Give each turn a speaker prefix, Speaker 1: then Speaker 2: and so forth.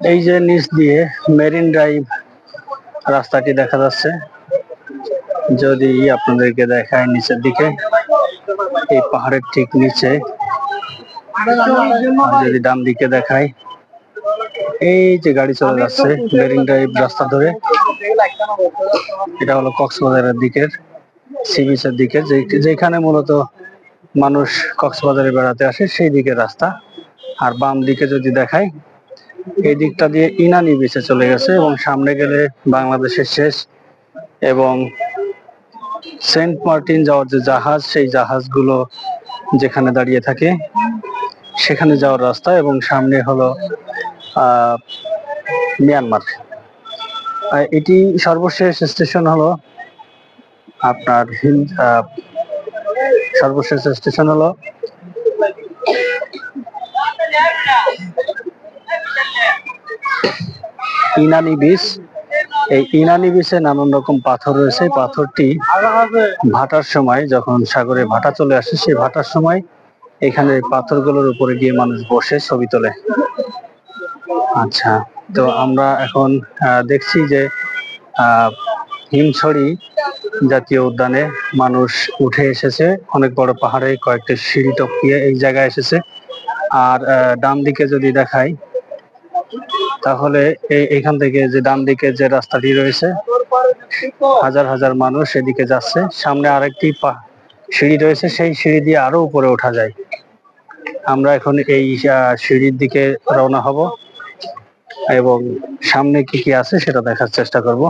Speaker 1: এই যে নিচ দিয়ে মেরিন ড্রাইভ রাস্তাটি দেখা যাচ্ছে। যদি আপনাদেরকে দেখায় নিচের দিকে, এই পাহাড়ের ঠিক নিচে। যদি ডান দিকে দেখায়, এই যে গাড়ি চলে যাচ্ছে মেরিন ড্রাইভ রাস্তা ধরে। এটা হলো কক্সবাজারের দিকের সি বিচের দিকে যেখানে মূলত মানুষ কক্সবাজারে বেড়াতে আসে, সেই দিকের রাস্তা। আর বাম দিকে যদি দেখায় এই দিকটা দিয়ে ইনানি বিচে চলে গেছে এবং সামনে গেলে বাংলাদেশের শেষ এবং সেন্ট মার্টিন যাওয়ার যে জাহাজ সেই জাহাজগুলো যেখানে দাঁড়িয়ে থাকে সেখানে যাওয়ার রাস্তা এবং সামনে হলো আহ, মিয়ানমার। এটি সর্বশেষ স্টেশন হলো আপনার সর্বশেষ স্টেশন হলো ইনানি বিচ এই ইনানি বিচে নানান রকম পাথর রয়েছে। পাথরটি ভাটার সময় যখন সাগরে ভাটা চলে আসে, সেই ভাটার সময় এখানে পাথরগুলোর উপরে গিয়ে মানুষ বসে ছবি তোলে। আচ্ছা তো আমরা এখন দেখছি যে হিমছড়ি জাতীয় উদ্যানে মানুষ উঠে এসেছে। অনেক বড় পাহাড়ে কয়েকটি সিঁড়ি টপকিয়ে এই জায়গায় এসেছে। আর ডান দিকে যদি দেখাই তাহলে এখান থেকে যে ডান দিকে যে রাস্তাটি রয়েছে, হাজার হাজার মানুষ এদিকে যাচ্ছে। সামনে আরেকটি সিঁড়ি রয়েছে, সেই সিঁড়ি দিয়ে আরও উপরে ওঠা যায়। আমরা এখন এই সিঁড়ির দিকে রওনা হব এবং সামনে কি কি আছে সেটা দেখার চেষ্টা করব।